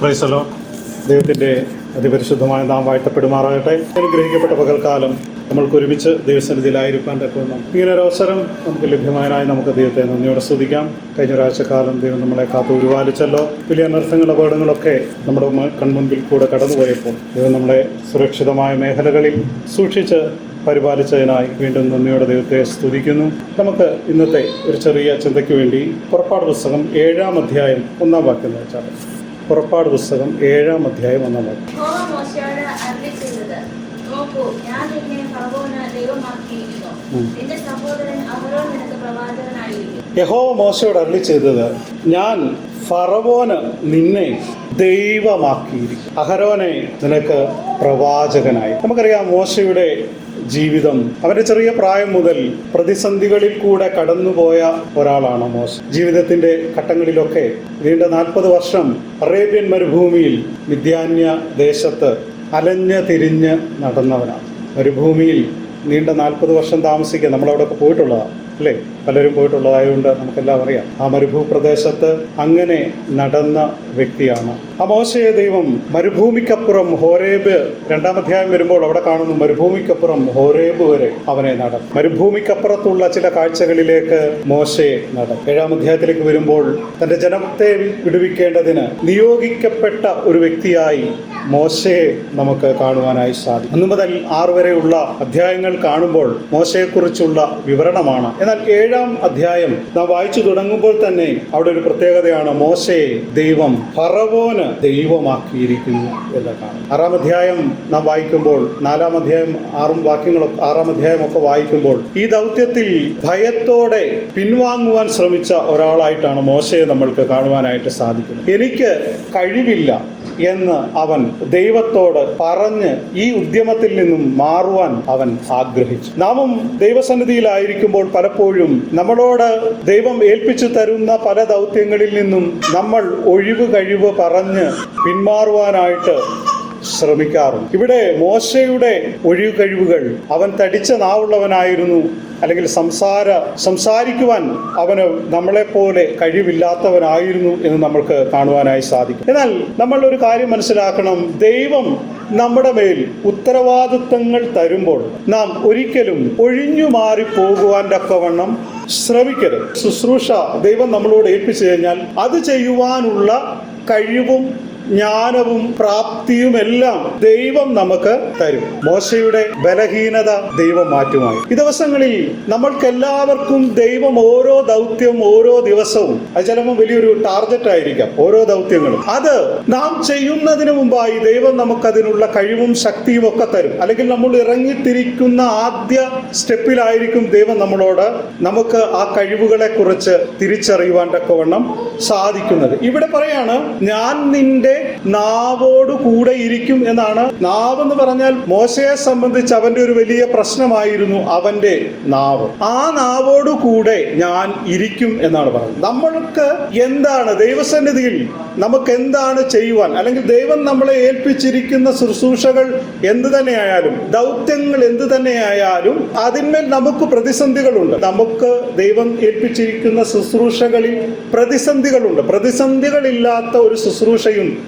പ്രൈസലോ. ദൈവത്തിന്റെ അതിപരിശുദ്ധമായ നാം വാഴ്ത്തപ്പെടുമാറാകട്ടെ. അനുഗ്രഹിക്കപ്പെട്ട പകൽക്കാലം നമ്മൾക്ക് ഒരുമിച്ച് ദൈവസന്നിധിയിലായിരിക്കാൻ തക്കവണ്ണം ഇങ്ങനെ ഒരു അവസരം നമുക്ക് ലഭ്യമായതിനായി നമുക്ക് ദൈവത്തെ നന്ദിയോടെ സ്തുതിക്കാം. കഴിഞ്ഞ ഒരാഴ്ചക്കാലം ദൈവം നമ്മളെ കാത്തു ഉരുവാലിച്ചല്ലോ വലിയ അനർത്ഥങ്ങൾ അപകടങ്ങളൊക്കെ നമ്മുടെ കൺമുമ്പിൽ കൂടെ കടന്നുപോയപ്പോൾ ദൈവം നമ്മളെ സുരക്ഷിതമായ മേഖലകളിൽ സൂക്ഷിച്ച് പരിപാലിച്ചതിനായി വീണ്ടും നന്ദിയോടെ ദൈവത്തെ സ്തുതിക്കുന്നു. നമുക്ക് ഇന്നത്തെ ഒരു ചെറിയ ചിന്തയ്ക്ക് വേണ്ടി പുറപ്പാട് പുസ്തകം ഏഴാം അധ്യായം ഒന്നാം വാക്യം വെച്ചാൽ പുറപ്പാട് പുസ്തകം ഏഴാം അധ്യായം ഒന്നാം വാക്യം. യഹോവ മോശയോട് അരുളി ചെയ്തത് ഞാൻ ഫറവോന് നിന്നെ ദൈവമാക്കിയിരിക്കും അഹരോനെ നിനക്ക് പ്രവാചകനായി. നമുക്കറിയാം മോശയുടെ ജീവിതം. അവരുടെ ചെറിയ പ്രായം മുതൽ പ്രതിസന്ധികളിൽ കൂടെ കടന്നുപോയ ഒരാളാണ് മോശ. ജീവിതത്തിന്റെ ഘട്ടങ്ങളിലൊക്കെ നീണ്ട നാൽപ്പത് വർഷം അറേബ്യൻ മരുഭൂമിയിൽ വിദ്യാന്യ ദേശത്ത് അലഞ്ഞ് തിരിഞ്ഞ് നടന്നവനാണ്. മരുഭൂമിയിൽ നീണ്ട നാൽപ്പത് വർഷം താമസിക്കുക നമ്മളവിടെയൊക്കെ പോയിട്ടുള്ളതാണ് അല്ലേ? പലരും പോയിട്ടുള്ളതായതുകൊണ്ട് നമുക്കെല്ലാം അറിയാം. ആ മരുഭൂപ്രദേശത്ത് അങ്ങനെ നടന്ന വ്യക്തിയാണ്. ആ ദൈവം മരുഭൂമിക്കപ്പുറം ഹോരേബ് രണ്ടാം അധ്യായം വരുമ്പോൾ അവിടെ കാണുന്നു മരുഭൂമിക്കപ്പുറം ഹോരേബ് വരെ അവനെ നടന്നു മരുഭൂമിക്കപ്പുറത്തുള്ള ചില കാഴ്ചകളിലേക്ക് മോശയെ നടന്നു ഏഴാം അധ്യായത്തിലേക്ക് വരുമ്പോൾ തന്റെ ജനത്തെ വിടുവിക്കേണ്ടതിന് നിയോഗിക്കപ്പെട്ട ഒരു വ്യക്തിയായി മോശയെ നമുക്ക് കാണുവാനായി സാധിക്കും. അന്നു മുതൽ ആറ് വരെയുള്ള അധ്യായങ്ങൾ കാണുമ്പോൾ മോശയെക്കുറിച്ചുള്ള വിവരണമാണ്. എന്നാൽ ഏഴാം അധ്യായം നാം വായിച്ചു തുടങ്ങുമ്പോൾ തന്നെ അവിടെ ഒരു പ്രത്യേകതയാണ് മോശയെ ദൈവം ഫറവോന് ദൈവമാക്കിയിരിക്കുന്നു എന്ന് കാണാം. ആറാം അധ്യായം നാം വായിക്കുമ്പോൾ നാലാം അധ്യായം ആറും വാക്യങ്ങളൊക്കെ ആറാം അധ്യായം ഒക്കെ വായിക്കുമ്പോൾ ഈ ദൗത്യത്തിൽ ഭയത്തോടെ പിൻവാങ്ങുവാൻ ശ്രമിച്ച ഒരാളായിട്ടാണ് മോശയെ നമ്മൾക്ക് കാണുവാനായിട്ട് സാധിക്കുന്നത്. എനിക്ക് കഴിവില്ല. എന്ന് അവൻ ദൈവത്തോട് പറഞ്ഞ് ഈ ഉദ്യമത്തിൽ നിന്നും മാറുവാൻ അവൻ ആഗ്രഹിച്ചു. നാമും ദൈവസന്നിധിയിലായിരിക്കുമ്പോൾ പലപ്പോഴും നമ്മളോട് ദൈവം ഏൽപ്പിച്ചു തരുന്ന പല ദൗത്യങ്ങളിൽ നിന്നും നമ്മൾ ഒഴിവ് കഴിവ് പറഞ്ഞ് പിന്മാറുവാനായിട്ട് ശ്രമിക്കാറുണ്ട്. ഇവിടെ മോശയുടെ ഒഴിവ് കഴിവുകൾ അവൻ തടിച്ച നാവുള്ളവനായിരുന്നു അല്ലെങ്കിൽ സംസാര സംസാരിക്കുവാൻ അവന് നമ്മളെപ്പോലെ കഴിവില്ലാത്തവനായിരുന്നു എന്ന് നമ്മൾക്ക് കാണുവാനായി സാധിക്കും. എന്നാൽ നമ്മൾ ഒരു കാര്യം മനസ്സിലാക്കണം. ദൈവം നമ്മുടെ മേൽ ഉത്തരവാദിത്തങ്ങൾ തരുമ്പോൾ നാം ഒരിക്കലും ഒഴിഞ്ഞു മാറി പോകുവാൻ തക്കവണ്ണം ശ്രമിക്കരുത്. ശുശ്രൂഷ ദൈവം നമ്മളോട് ഏൽപ്പിച്ചു കഴിഞ്ഞാൽ അത് ചെയ്യുവാനുള്ള കഴിവും ജ്ഞാനവും പ്രാപ്തിയുമെല്ലാം ദൈവം നമുക്ക് തരും. മോശയുടെ ബലഹീനത ദൈവം മാറ്റുമായി. ഈ ദിവസങ്ങളിൽ നമ്മൾക്കെല്ലാവർക്കും ദൈവം ഓരോ ദൗത്യം ഓരോ ദിവസവും അത് ചിലപ്പോൾ വലിയൊരു ടാർഗറ്റ് ആയിരിക്കാം ഓരോ ദൗത്യങ്ങളും. അത് നാം ചെയ്യുന്നതിന് മുമ്പായി ദൈവം നമുക്കതിനുള്ള കഴിവും ശക്തിയും ഒക്കെ തരും. അല്ലെങ്കിൽ നമ്മൾ ഇറങ്ങിത്തിരിക്കുന്ന ആദ്യ സ്റ്റെപ്പിലായിരിക്കും ദൈവം നമ്മളോട് നമുക്ക് ആ കഴിവുകളെ കുറിച്ച് തിരിച്ചറിയുവാൻ തക്കവണ്ണം സാധിക്കുന്നത്. ഇവിടെ പറയാണ് ഞാൻ നിന്റെ നാവോട് കൂടെ ഇരിക്കും എന്നാണ്. നാവ് എന്ന് പറഞ്ഞാൽ മോശയെ സംബന്ധിച്ച് അവന്റെ ഒരു വലിയ പ്രശ്നമായിരുന്നു അവന്റെ നാവ്. ആ നാവോട് കൂടെ ഞാൻ ഇരിക്കും എന്നാണ് പറയുന്നത്. നമ്മൾക്ക് എന്താണ് ദൈവസന്നിധിയിൽ നമുക്ക് എന്താണ് ചെയ്യുവാൻ? അല്ലെങ്കിൽ ദൈവം നമ്മളെ ഏൽപ്പിച്ചിരിക്കുന്ന ശുശ്രൂഷകൾ എന്ത് തന്നെയായാലും ദൗത്യങ്ങൾ എന്ത് തന്നെയായാലും അതിന്മേൽ നമുക്ക് പ്രതിസന്ധികളുണ്ട്. നമുക്ക് ദൈവം ഏൽപ്പിച്ചിരിക്കുന്ന ശുശ്രൂഷകളിൽ പ്രതിസന്ധികളുണ്ട്. പ്രതിസന്ധികളില്ലാത്ത ഒരു ശുശ്രൂഷയും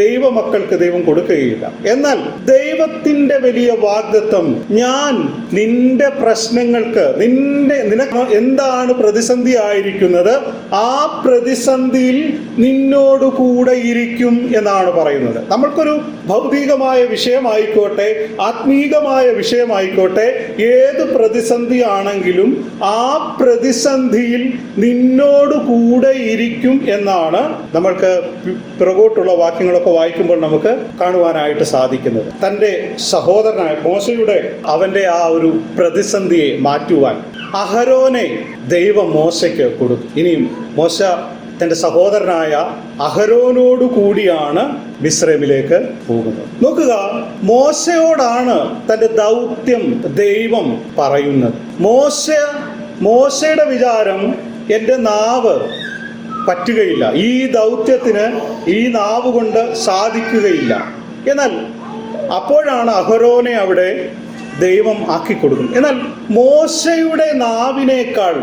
ദൈവമക്കൾക്ക് ദൈവം കൊടുക്കുകയില്ല. എന്നാൽ ദൈവത്തിന്റെ വലിയ വാഗ്ദത്വം ഞാൻ നിന്റെ പ്രശ്നങ്ങൾക്ക് നിന്റെ നിനക്ക് എന്താണ് പ്രതിസന്ധി ആയിരിക്കുന്നത് ആ പ്രതിസന്ധിയിൽ നിന്നോട് കൂടെ ഇരിക്കും എന്നാണ് പറയുന്നത്. നമ്മൾക്കൊരു ഭൗതികമായ വിഷയമായിക്കോട്ടെ ആത്മീകമായ വിഷയമായിക്കോട്ടെ ഏത് പ്രതിസന്ധി ആണെങ്കിലും ആ പ്രതിസന്ധിയിൽ നിന്നോട് കൂടെ ഇരിക്കും എന്നാണ് നമ്മൾക്ക് പിറകോട്ടുള്ള വാക്യങ്ങളൊക്കെ വായിക്കുമ്പോൾ നമുക്ക് കാണുവാനായിട്ട് സാധിക്കുന്നത്. തന്റെ സഹോദരനായ മോശയുടെ അവന്റെ ആ ഒരു പ്രതിസന്ധിയെ മാറ്റുവാൻ അഹരോനെ ദൈവം മോശയ്ക്ക് കൊടുത്തു ഇനിയും മോശ തന്റെ സഹോദരനായ അഹരോനോടു കൂടിയാണ് മിശ്രമിലേക്ക് പോകുന്നത്. നോക്കുക മോശയോടാണ് തന്റെ ദൗത്യം ദൈവം പറയുന്നത്. മോശ മോശയുടെ വിചാരം എന്റെ നാവ് പറ്റുകയില്ല. ഈ ദൗത്യത്തിന് ഈ നാവ് കൊണ്ട് സാധിക്കുകയില്ല. എന്നാൽ അപ്പോഴാണ് അഹരോനെ അവിടെ ദൈവം ആക്കി കൊടുക്കുന്നത് എന്നാൽ മോശയുടെ നാവിനേക്കാൾ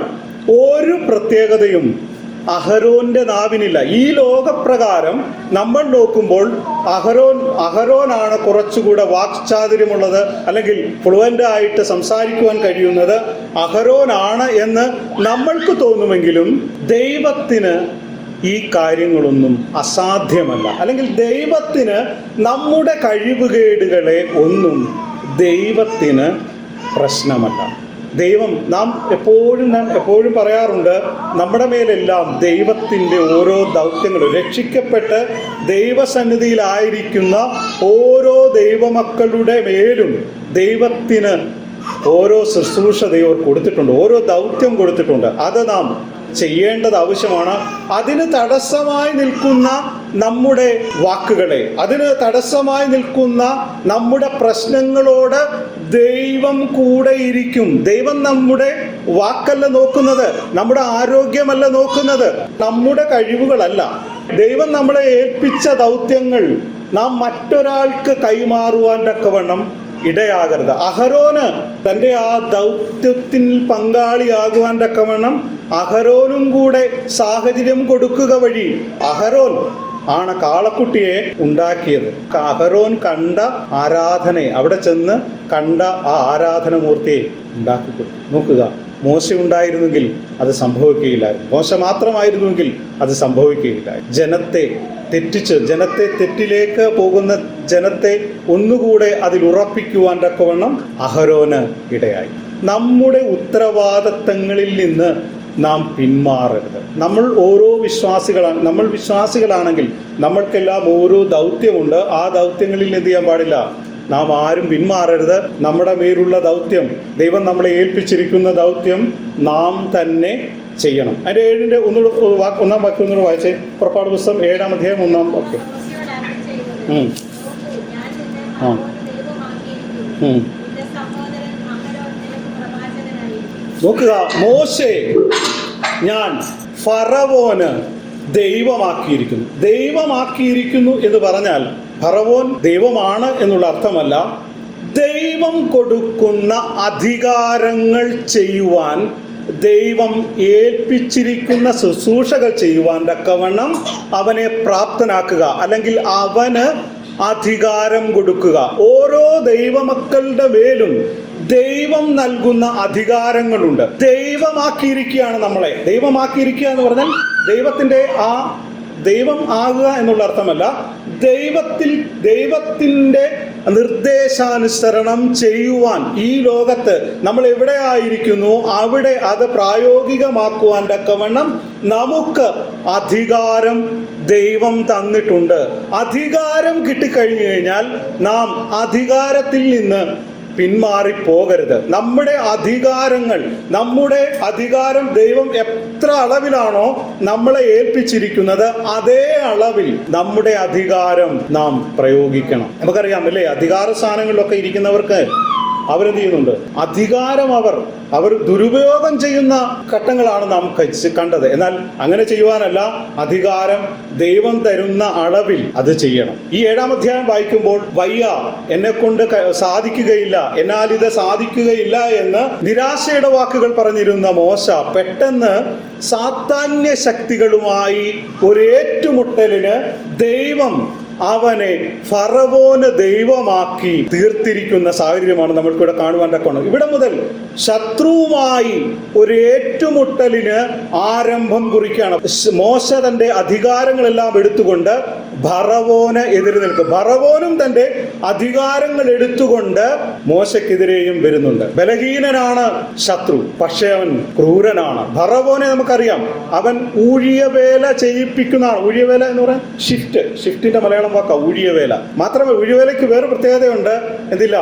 ഒരു പ്രത്യേകതയും അഹരോന്റെ നാവിനില്ല. ഈ ലോകപ്രകാരം നമ്മൾ നോക്കുമ്പോൾ അഹരോൻ അഹരോനാണ് കുറച്ചുകൂടെ വാക്ചാതുര്യമുള്ളത് അല്ലെങ്കിൽ ഫ്ലുവന്റ് ആയിട്ട് സംസാരിക്കുവാൻ കഴിയുന്നത് അഹരോനാണ് എന്ന് നമ്മൾക്ക് തോന്നുമെങ്കിലും ദൈവത്തിന് ഈ കാര്യങ്ങളൊന്നും അസാധ്യമല്ല. അല്ലെങ്കിൽ ദൈവത്തിന് നമ്മുടെ കഴിവുകേടുകളെ ഒന്നും ദൈവത്തിന് പ്രശ്നമല്ല. ദൈവം നാം എപ്പോഴും നാം എപ്പോഴും പറയാറുണ്ട് നമ്മുടെ മേലെല്ലാം ദൈവത്തിന്റെ ഓരോ ദൗത്യങ്ങളും രക്ഷിക്കപ്പെട്ട് ദൈവസന്നിധിയിലായിരിക്കുന്ന ഓരോ ദൈവമക്കളുടെ മേലും ദൈവത്തിന് ഓരോ ശുശ്രൂഷ ദൈവം കൊടുത്തിട്ടുണ്ട് ഓരോ ദൗത്യം കൊടുത്തിട്ടുണ്ട്. അത് നാം ചെയ്യേണ്ടത് ആവശ്യമാണ്. അതിന് തടസ്സമായി നിൽക്കുന്ന നമ്മുടെ വാക്കുകളെ അതിന് തടസ്സമായി നിൽക്കുന്ന നമ്മുടെ പ്രശ്നങ്ങളോട് ദൈവം കൂടെ ഇരിക്കും. ദൈവം നമ്മുടെ വാക്കല്ല നോക്കുന്നത് നമ്മുടെ ആരോഗ്യമല്ല നോക്കുന്നത് നമ്മുടെ കഴിവുകളല്ല. ദൈവം നമ്മളെ ഏൽപ്പിച്ച ദൗത്യങ്ങൾ നാം മറ്റൊരാൾക്ക് കൈമാറുവാൻ തക്കവണ്ണം ഇടയാകരുത്. അഹരോന് തന്റെ ആ ദൗത്യത്തിൽ പങ്കാളിയാകുവാൻ തക്കവണ്ണം അഹരോനും കൂടെ സാഹചര്യം കൊടുക്കുക വഴി അഹരോൻ ആണ് കാളക്കുട്ടിയെ ഉണ്ടാക്കിയത്. അഹരോൻ കണ്ട ആരാധനയെ അവിടെ ചെന്ന് കണ്ട ആ ആരാധന ആരാധനമൂർത്തിയെ ഉണ്ടാക്കി നോക്കുക. മോശ ഉണ്ടായിരുന്നെങ്കിൽ അത് സംഭവിക്കുകയില്ല. മോശ മാത്രമായിരുന്നുവെങ്കിൽ അത് സംഭവിക്കുകയില്ല. ജനത്തെ തെറ്റിച്ച് ജനത്തെ തെറ്റിലേക്ക് പോകുന്ന ജനത്തെ ഒന്നുകൂടെ അതിൽ ഉറപ്പിക്കുവാൻ തക്കവണ്ണം അഹരോന് ഇടയായി. നമ്മുടെ ഉത്തരവാദിത്തങ്ങളിൽ നിന്ന് നാം പിന്മാറരുത്. നമ്മൾ ഓരോ വിശ്വാസികളാണ് നമ്മൾ വിശ്വാസികളാണെങ്കിൽ നമ്മൾക്കെല്ലാം ഓരോ ദൗത്യമുണ്ട്. ആ ദൗത്യങ്ങളിൽ എന്ത് ചെയ്യാൻ പാടില്ല? നാം ആരും പിന്മാറരുത്. നമ്മുടെ മേലുള്ള ദൗത്യം ദൈവം നമ്മളെ ഏൽപ്പിച്ചിരിക്കുന്ന ദൗത്യം നാം തന്നെ ചെയ്യണം. അതിന്റെ ഏഴിന്റെ ഒന്നുകൂടെ വാക്ക് ഒന്നാം വാക്യം ഒന്നുകൂടെ വായിച്ചേ. പുറപ്പാട് പുസ്തകം ഏഴാം അധ്യായം ഒന്നാം ഓക്കെ. നോക്കുക മോശെ ഞാൻ ഫറവോന് ദൈവമാക്കിയിരിക്കുന്നു. ദൈവമാക്കിയിരിക്കുന്നു എന്ന് പറഞ്ഞാൽ ഫറവോൻ ദൈവമാണ് എന്നുള്ള അർത്ഥമല്ല. ദൈവം കൊടുക്കുന്ന അധികാരങ്ങൾ ചെയ്യുവാൻ ദൈവം ഏൽപ്പിച്ചിരിക്കുന്ന ശുശ്രൂഷകൾ ചെയ്യുവാൻ തക്കവണ്ണം അവനെ പ്രാപ്തനാക്കുക അല്ലെങ്കിൽ അവന് അധികാരം കൊടുക്കുക. ഓരോ ദൈവമക്കളുടെ മേലും ദൈവം നൽകുന്ന അധികാരങ്ങളുണ്ട്. ദൈവമാക്കിയിരിക്കുകയാണ് നമ്മളെ. ദൈവമാക്കിയിരിക്കുക എന്ന് പറഞ്ഞാൽ ദൈവത്തിന്റെ ആ ദൈവം ആകുക എന്നുള്ള അർത്ഥമല്ല. ദൈവത്തിൽ ദൈവത്തിന്റെ നിർദ്ദേശാനുസരണം ചെയ്യുവാൻ ഈ ലോകത്ത് നമ്മൾ എവിടെ ആയിരിക്കുന്നു? അവിടെ അത് പ്രായോഗികമാക്കുവാൻ തക്കവണ്ണം നമുക്ക് അധികാരം ദൈവം തന്നിട്ടുണ്ട്. അധികാരം കിട്ടിക്കഴിഞ്ഞു കഴിഞ്ഞാൽ നാം അധികാരത്തിൽ നിന്ന് പിന്മാറിപ്പോകരുത്. നമ്മുടെ അധികാരങ്ങൾ നമ്മുടെ അധികാരം ദൈവം എത്ര അളവിലാണോ നമ്മളെ ഏൽപ്പിച്ചിരിക്കുന്നത് അതേ അളവിൽ നമ്മുടെ അധികാരം നാം പ്രയോഗിക്കണം. നമുക്കറിയാം അല്ലേ? അധികാര സ്ഥാനങ്ങളിലൊക്കെ ഇരിക്കുന്നവർക്ക് അവരെന്ത് ചെയ്യുന്നുണ്ട്? അധികാരം അവർ അവർ ദുരുപയോഗം ചെയ്യുന്ന ഘട്ടങ്ങളാണ് നാം കണ്ടത്. എന്നാൽ അങ്ങനെ ചെയ്യുവാനല്ല അധികാരം ദൈവം തരുന്ന അളവിൽ അത് ചെയ്യണം. ഈ ഏഴാം അധ്യായം വായിക്കുമ്പോൾ വയ്യ എന്നെ കൊണ്ട് സാധിക്കുകയില്ല എന്നാൽ ഇത് സാധിക്കുകയില്ല എന്ന് നിരാശയുടെ വാക്കുകൾ പറഞ്ഞിരുന്ന മോശ പെട്ടെന്ന് സാത്താന്യ ശക്തികളുമായി ഒരു ഏറ്റുമുട്ടലിന് ദൈവം അവനെ ഫറവോന് ദൈവമാക്കി തീർത്തിരിക്കുന്ന സാഹചര്യമാണ് നമ്മൾക്കിവിടെ കാണുവാൻ തക്കണം ഇവിടെ മുതൽ ശത്രുവുമായി ഒരു ഏറ്റുമുട്ടലിന് ആരംഭം കുറിക്കുകയാണ്. മോശ തന്റെ അധികാരങ്ങളെല്ലാം എടുത്തുകൊണ്ട് ഭറവോന് എതിരെ നിൽക്കും. ഭറവോനും തന്റെ അധികാരങ്ങൾ എടുത്തുകൊണ്ട് മോശക്കെതിരെയും വരുന്നുണ്ട്. ബലഹീനനാണ് ശത്രു പക്ഷേ അവൻ ക്രൂരനാണ്. ഭറവോനെ നമുക്കറിയാം അവൻ ഊഴിയവേല ചെയ്യിപ്പിക്കുന്നതാണ് ഊഴിയവേല എന്ന് പറയാൻ ഷിഫ്റ്റ് ഷിഫ്റ്റിന്റെ മലയാളം വാക്ക ഊഴിയവേല. മാത്രമേ ഊഴിയവേലയ്ക്ക് വേറെ പ്രത്യേകതയുണ്ട്? എന്തില്ല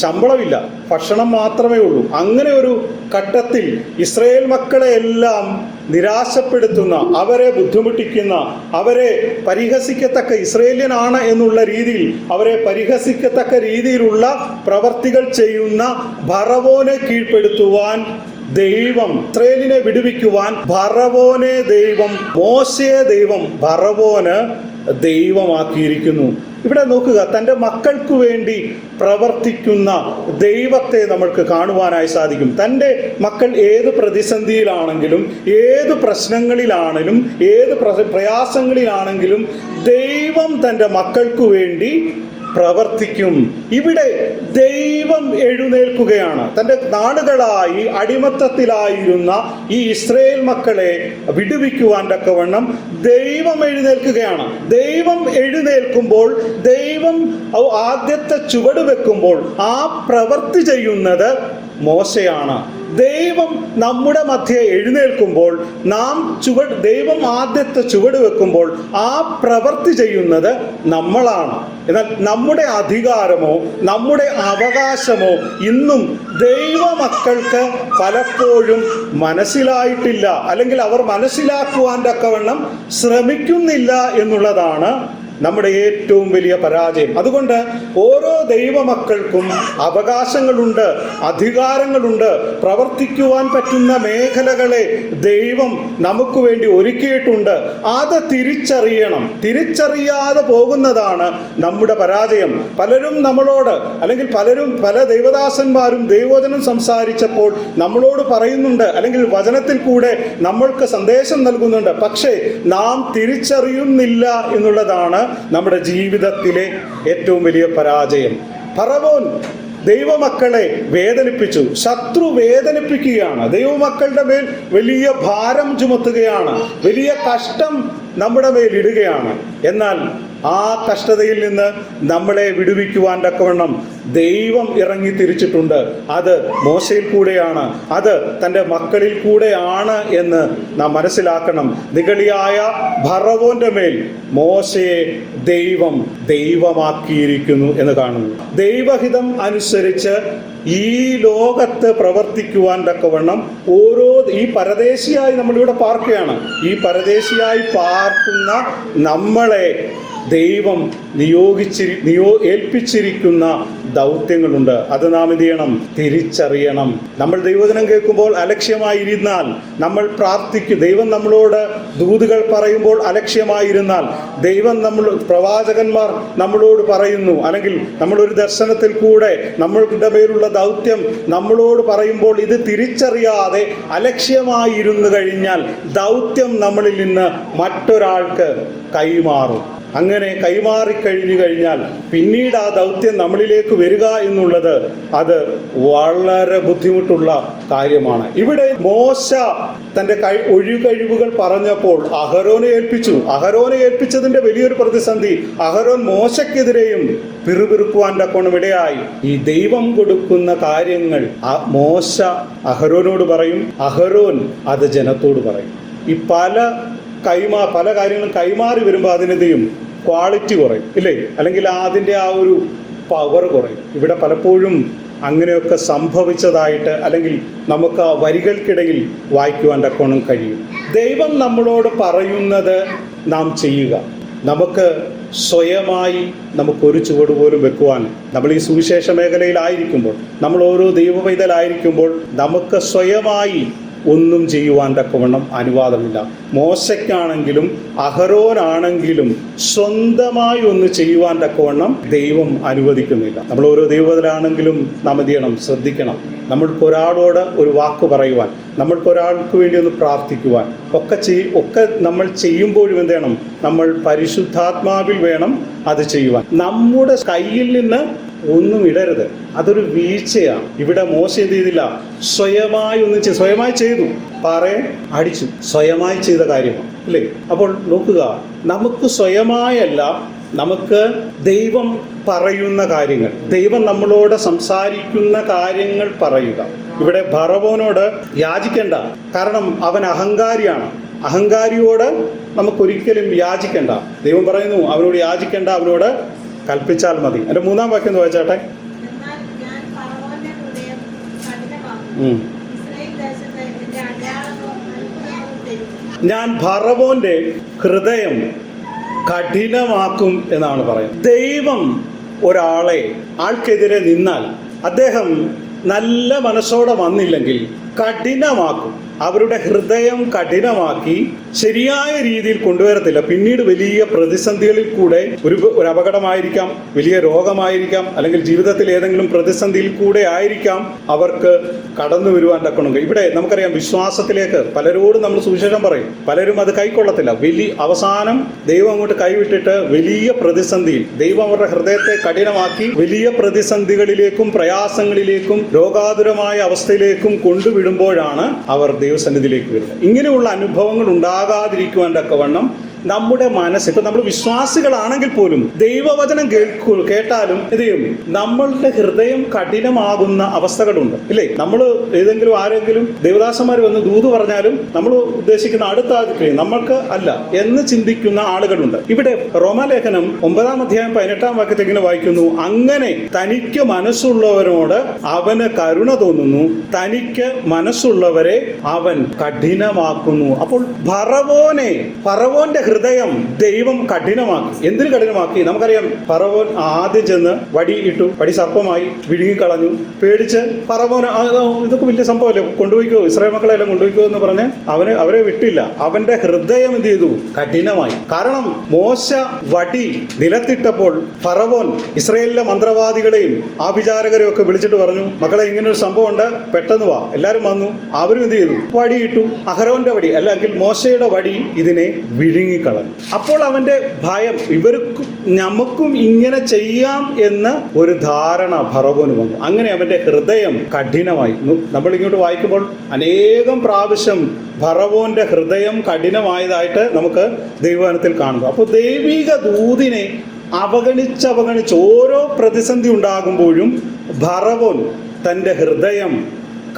ശമ്പളമില്ല. ഭക്ഷണം മാത്രമേ ഉള്ളൂ. അങ്ങനെ ഒരു ഘട്ടത്തിൽ ഇസ്രയേൽ മക്കളെ എല്ലാം നിരാശപ്പെടുത്തുന്ന അവരെ ബുദ്ധിമുട്ടിക്കുന്ന അവരെ പരിഹസിക്കത്തക്ക ഇസ്രയേലിയനാണ് എന്നുള്ള രീതിയിൽ അവരെ പരിഹസിക്കത്തക്ക രീതിയിലുള്ള പ്രവർത്തികൾ ചെയ്യുന്ന ഭറവോനെ കീഴ്പ്പെടുത്തുവാൻ ദൈവം ഇസ്രയേലിനെ വിടുവിക്കുവാൻ ഭറവോനെ ദൈവം മോശയെ ദൈവം ഭറവോന് ദൈവമാക്കിയിരിക്കുന്നു. ഇവിടെ നോക്കുക തന്റെ മക്കൾക്ക് വേണ്ടി പ്രവർത്തിക്കുന്ന ദൈവത്തെ നമ്മൾക്ക് കാണുവാനായി സാധിക്കും. തന്റെ മക്കൾ ഏത് പ്രതിസന്ധിയിലാണെങ്കിലും ഏത് പ്രശ്നങ്ങളിലാണെങ്കിലും ഏത് പ്ര- പ്രയാസങ്ങളിലാണെങ്കിലും ദൈവം തന്റെ മക്കൾക്ക് വേണ്ടി പ്രവർത്തിക്കും. ഇവിടെ ദൈവം എഴുന്നേൽക്കുകയാണ്. തന്റെ നാടുകളായി അടിമത്തത്തിലായിരുന്ന ഈ ഇസ്രയേൽ മക്കളെ വിടുവിക്കുവാൻ തക്കവണ്ണം ദൈവം എഴുന്നേൽക്കുകയാണ്. ദൈവം എഴുന്നേൽക്കുമ്പോൾ ദൈവം ആദ്യത്തെ ചുവട് വെക്കുമ്പോൾ ആ പ്രവൃത്തി ചെയ്യുന്നത് മോശയാണ്. ദൈവം നമ്മുടെ മധ്യ എഴുന്നേൽക്കുമ്പോൾ നാം ചുവട് ദൈവം ആദ്യത്തെ ചുവട് വെക്കുമ്പോൾ ആ പ്രവൃത്തി ചെയ്യുന്നത് നമ്മളാണ്. എന്നാൽ നമ്മുടെ അധികാരമോ നമ്മുടെ അവകാശമോ ഇന്നും ദൈവമക്കൾക്ക് പലപ്പോഴും മനസ്സിലായിട്ടില്ല. അല്ലെങ്കിൽ അവർ മനസ്സിലാക്കുവാൻ തക്കവണ്ണം ശ്രമിക്കുന്നില്ല എന്നുള്ളതാണ് നമ്മുടെ ഏറ്റവും വലിയ പരാജയം. അതുകൊണ്ട് ഓരോ ദൈവമക്കൾക്കും അവകാശങ്ങളുണ്ട് അധികാരങ്ങളുണ്ട്. പ്രവർത്തിക്കുവാൻ പറ്റുന്ന മേഖലകളെ ദൈവം നമുക്ക് വേണ്ടി ഒരുക്കിയിട്ടുണ്ട്. അത് തിരിച്ചറിയണം. തിരിച്ചറിയാതെ പോകുന്നതാണ് നമ്മുടെ പരാജയം. പലരും നമ്മളോട് അല്ലെങ്കിൽ പലരും പല ദൈവദാസന്മാരും ദൈവോചനം സംസാരിച്ചപ്പോൾ നമ്മളോട് പറയുന്നുണ്ട്. അല്ലെങ്കിൽ വചനത്തിൽ കൂടെ നമ്മൾക്ക് സന്ദേശം നൽകുന്നുണ്ട്. പക്ഷേ നാം തിരിച്ചറിയുന്നില്ല എന്നുള്ളതാണ് നമ്മുടെ ജീവിതത്തിലെ ഏറ്റവും വലിയ പരാജയം. പറവോൻ ദൈവമക്കളെ വേദനിപ്പിച്ചു. ശത്രു വേദനിപ്പിക്കുകയാണ്. ദൈവമക്കളുടെ മേൽ വലിയ ഭാരം ചുമത്തുകയാണ്. വലിയ കഷ്ടം നമ്മുടെ മേൽ ഇടുകയാണ്. എന്നാൽ ആ കഷ്ടതയിൽ നിന്ന് നമ്മളെ വിടുവിക്കുവാൻ തക്കവണ്ണം ദൈവം ഇറങ്ങി തിരിച്ചിട്ടുണ്ട്. അത് മോശയിൽ കൂടെയാണ്. അത് തന്റെ മക്കളിൽ കൂടെയാണ് എന്ന് നാം മനസ്സിലാക്കണം. നിഗളിയായ ഭറവോന്റെ മേൽ മോശയെ ദൈവം ദൈവമാക്കിയിരിക്കുന്നു എന്ന് കാണുന്നു. ദൈവഹിതം അനുസരിച്ച് ഈ ലോകത്ത് പ്രവർത്തിക്കുവാൻ തക്കവണ്ണം ഓരോ ഈ പരദേശിയായി നമ്മളിവിടെ പാർക്കുകയാണ്. ഈ പരദേശിയായി പാർക്കുന്ന നമ്മളെ ദൈവം നിയോഗിച്ചിരി നിയോ ഏൽപ്പിച്ചിരിക്കുന്ന ദൗത്യങ്ങളുണ്ട്. അത് നാം എന്ത് ചെയ്യണം? തിരിച്ചറിയണം. നമ്മൾ ദൈവദിനം കേൾക്കുമ്പോൾ അലക്ഷ്യമായിരുന്നാൽ നമ്മൾ പ്രാർത്ഥിക്കും. ദൈവം നമ്മളോട് ദൂതുകൾ പറയുമ്പോൾ അലക്ഷ്യമായിരുന്നാൽ ദൈവം നമ്മൾ പ്രവാചകന്മാർ നമ്മളോട് പറയുന്നു. അല്ലെങ്കിൽ നമ്മളൊരു ദർശനത്തിൽ കൂടെ നമ്മളുടെ മേലുള്ള ദൗത്യം നമ്മളോട് പറയുമ്പോൾ ഇത് തിരിച്ചറിയാതെ അലക്ഷ്യമായിരുന്നു കഴിഞ്ഞാൽ ദൗത്യം നമ്മളിൽ നിന്ന് മറ്റൊരാൾക്ക് കൈമാറും. അങ്ങനെ കൈമാറി കൈമാറിക്കഴിഞ്ഞു കഴിഞ്ഞാൽ പിന്നീട് ആ ദൗത്യം നമ്മളിലേക്ക് വരിക എന്നുള്ളത് അത് വളരെ ബുദ്ധിമുട്ടുള്ള കാര്യമാണ്. ഇവിടെ മോശ തന്റെ കൈ ഒഴികഴിവുകൾ പറഞ്ഞപ്പോൾ അഹരോനെ ഏൽപ്പിച്ചു. അഹരോനെ ഏൽപ്പിച്ചതിന്റെ വലിയൊരു പ്രതിസന്ധി അഹരോൻ മോശക്കെതിരെയും പിറുപിറുക്കുവാൻ തക്കോണം ഇടയായി ഈ ദൈവം കൊടുക്കുന്ന കാര്യങ്ങൾ മോശ അഹരോനോട് പറയും അഹരോൻ അത് ജനത്തോട് പറയും. ഈ പല കൈമാ പല കാര്യങ്ങളും കൈമാറി വരുമ്പോൾ അതിനെന്ത് ക്വാളിറ്റി കുറയും ഇല്ലേ? അല്ലെങ്കിൽ അതിന്റെ ആ ഒരു പവർ കുറയും. ഇവിടെ പലപ്പോഴും അങ്ങനെയൊക്കെ സംഭവിച്ചതായിട്ട് അല്ലെങ്കിൽ നമുക്ക് ആ വരികൾക്കിടയിൽ വായിക്കുവാൻ തക്കോണം കഴിയും. ദൈവം നമ്മളോട് പറയുന്നത് നാം ചെയ്യുക. നമുക്ക് സ്വയമായി നമുക്കൊരു ചുവട് പോലും വെക്കുവാൻ നമ്മൾ ഈ സുവിശേഷ മേഖലയിലായിരിക്കുമ്പോൾ നമ്മൾ ഓരോ ദൈവപൈതലായിരിക്കുമ്പോൾ നമുക്ക് സ്വയമായി ഒന്നും ചെയ്യുവാൻ തക്കവണ്ണം അനുവാദമില്ല. മോശയ്ക്കാണെങ്കിലും അഹരോനാണെങ്കിലും സ്വന്തമായി ഒന്ന് ചെയ്യുവാൻ തക്കവണ്ണം ദൈവം അനുവദിക്കുന്നില്ല. നമ്മൾ ഓരോ ദൈവത്തിലാണെങ്കിലും നാം ചെയ്യണം? ശ്രദ്ധിക്കണം. നമ്മൾക്ക് ഒരാളോട് ഒരു വാക്ക് പറയുവാൻ നമ്മൾക്ക് ഒരാൾക്ക് വേണ്ടി ഒന്ന് പ്രാർത്ഥിക്കുവാൻ ഒക്കെ ചെയ് ഒക്കെ നമ്മൾ ചെയ്യുമ്പോഴും എന്ത് ചെയ്യണം? നമ്മൾ പരിശുദ്ധാത്മാവിൽ വേണം അത് ചെയ്യുവാൻ. നമ്മുടെ കയ്യിൽ നിന്ന് ഒന്നും ഇടരുത്. അതൊരു വീഴ്ചയാണ്. ഇവിടെ മോശം എന്ത് ചെയ്തില്ല. സ്വയമായി ഒന്നും സ്വയമായി ചെയ്തു. പാറയെ അടിച്ചു. സ്വയമായി ചെയ്ത കാര്യമാണ്. അല്ലേ? അപ്പോൾ നോക്കുക നമുക്ക് സ്വയമായല്ല നമുക്ക് ദൈവം പറയുന്ന കാര്യങ്ങൾ ദൈവം നമ്മളോട് സംസാരിക്കുന്ന കാര്യങ്ങൾ പറയുക. ഇവിടെ ഭറവോനോട് യാചിക്കേണ്ട. കാരണം അവൻ അഹങ്കാരിയാണ്. അഹങ്കാരിയോട് നമുക്കൊരിക്കലും യാചിക്കേണ്ട. ദൈവം പറയുന്നു അവനോട് യാചിക്കേണ്ട അവനോട് കൽപ്പിച്ചാൽ മതി. എന്റെ മൂന്നാം വാക്യം എന്ന് വായിച്ചാട്ടെ? ഞാൻ ഭറവോന്റെ ഹൃദയം കഠിനമാക്കും എന്നാണ് പറയുന്നത്. ദൈവം ഒരാളെ ആൾക്കെതിരെ നിന്നാൽ അദ്ദേഹം നല്ല മനസ്സോടെ വന്നില്ലെങ്കിൽ കഠിനമാക്കും. അവരുടെ ഹൃദയം കഠിനമാക്കി ശരിയായ രീതിയിൽ കൊണ്ടുവരത്തില്ല. പിന്നീട് വലിയ പ്രതിസന്ധികളിൽ കൂടെ ഒരു ഒരു അപകടമായിരിക്കാം വലിയ രോഗമായിരിക്കാം അല്ലെങ്കിൽ ജീവിതത്തിൽ ഏതെങ്കിലും പ്രതിസന്ധിയിൽ കൂടെ ആയിരിക്കാം അവർക്ക് കടന്നു വരുവാൻ തക്കണമെങ്കിൽ ഇവിടെ നമുക്കറിയാം വിശ്വാസത്തിലേക്ക് പലരോടും നമ്മൾ സുവിശേഷം പറയും. പലരും അത് കൈക്കൊള്ളത്തില്ല. വലിയ അവസാനം ദൈവം അങ്ങോട്ട് കൈവിട്ടിട്ട് വലിയ പ്രതിസന്ധിയിൽ ദൈവം അവരുടെ ഹൃദയത്തെ കഠിനമാക്കി വലിയ പ്രതിസന്ധികളിലേക്കും പ്രയാസങ്ങളിലേക്കും രോഗാതുരമായ അവസ്ഥയിലേക്കും കൊണ്ടുവിടുമ്പോഴാണ് അവർ ദൈവസന്നിധിയിലേക്ക് വരുന്നത്. ഇങ്ങനെയുള്ള അനുഭവങ്ങൾ ഉണ്ടാകാതിരിക്കുവാൻ തക്കവണ്ണം നമ്മുടെ മനസ്സ് ഇപ്പൊ നമ്മൾ വിശ്വാസികളാണെങ്കിൽ പോലും ദൈവവചനം കേൾക്കൂ കേട്ടാലും എന്ത് ചെയ്യും? നമ്മളുടെ ഹൃദയം കഠിനമാകുന്ന അവസ്ഥകളുണ്ട് ഇല്ലേ? നമ്മൾ ഏതെങ്കിലും ആരെങ്കിലും ദേവദാസന്മാർ വന്ന് ദൂത് പറഞ്ഞാലും നമ്മൾ ഉദ്ദേശിക്കുന്ന അടുത്ത നമ്മൾക്ക് അല്ല എന്ന് ചിന്തിക്കുന്ന ആളുകളുണ്ട്. ഇവിടെ റോമാലേഖനം ഒമ്പതാം അധ്യായം പതിനെട്ടാം വാക്യത്തിൽ ഇങ്ങനെ വായിക്കുന്നു അങ്ങനെ തനിക്ക് മനസ്സുള്ളവരോട് അവന് കരുണ തോന്നുന്നു തനിക്ക് മനസ്സുള്ളവരെ അവൻ കഠിനമാക്കുന്നു. അപ്പോൾ ഭറവോനെ ഭറവോന്റെ ഹൃദയം ദൈവം കഠിനമാക്കി. എന്തിനു കഠിനമാക്കി? നമുക്കറിയാം പറവോൻ ആദ്യം ചെന്ന് വടി ഇട്ടു വടി സർപ്പമായി വിഴുങ്ങിക്കളഞ്ഞു. പേടിച്ച് ആ, ഇതൊക്കെ വലിയ സംഭവമല്ലേ? കൊണ്ടുപോയിക്കോ ഇസ്രായേൽ മക്കളെ എല്ലാം കൊണ്ടുപോയിക്കോ എന്ന് പറഞ്ഞ് അവന് അവരെ വിട്ടില്ല. അവന്റെ ഹൃദയം എന്ത് ചെയ്തു? കഠിനമായി. കാരണം മോശ വടി നിലത്തിട്ടപ്പോൾ ഫറവോൻ ഇസ്രയേലിലെ മന്ത്രവാദികളെയും ആഭിചാരകരെയും ഒക്കെ വിളിച്ചിട്ട് പറഞ്ഞു മക്കളെ ഇങ്ങനെ ഒരു സംഭവം ഉണ്ട് പെട്ടെന്ന് വാ. എല്ലാവരും വന്നു. അവരും എന്ത് ചെയ്തു? വടിയിട്ടു അഹരോന്റെ വടി അല്ലെങ്കിൽ മോശയുടെ വടി ഇതിനെ വിഴുങ്ങിക്കളഞ്ഞു അപ്പോൾ അവന്റെ ഭയം ഇവർക്കും നമുക്കും ഇങ്ങനെ ചെയ്യാം എന്ന് ഒരു ധാരണ ഭറവന് വന്നു. അങ്ങനെ അവന്റെ ഹൃദയം കഠിനമായി. നമ്മൾ ഇങ്ങോട്ട് വായിക്കുമ്പോൾ അനേകം പ്രാവശ്യം ഭറവോന്റെ ഹൃദയം കഠിനമായതായിട്ട് നമുക്ക് ദൈവവനത്തിൽ കാണുന്നു. അപ്പോൾ ദൈവിക ദൂതിനെ അവഗണിച്ച് അവഗണിച്ച് ഓരോ പ്രതിസന്ധി ഉണ്ടാകുമ്പോഴും ഭറവോൻ തന്റെ ഹൃദയം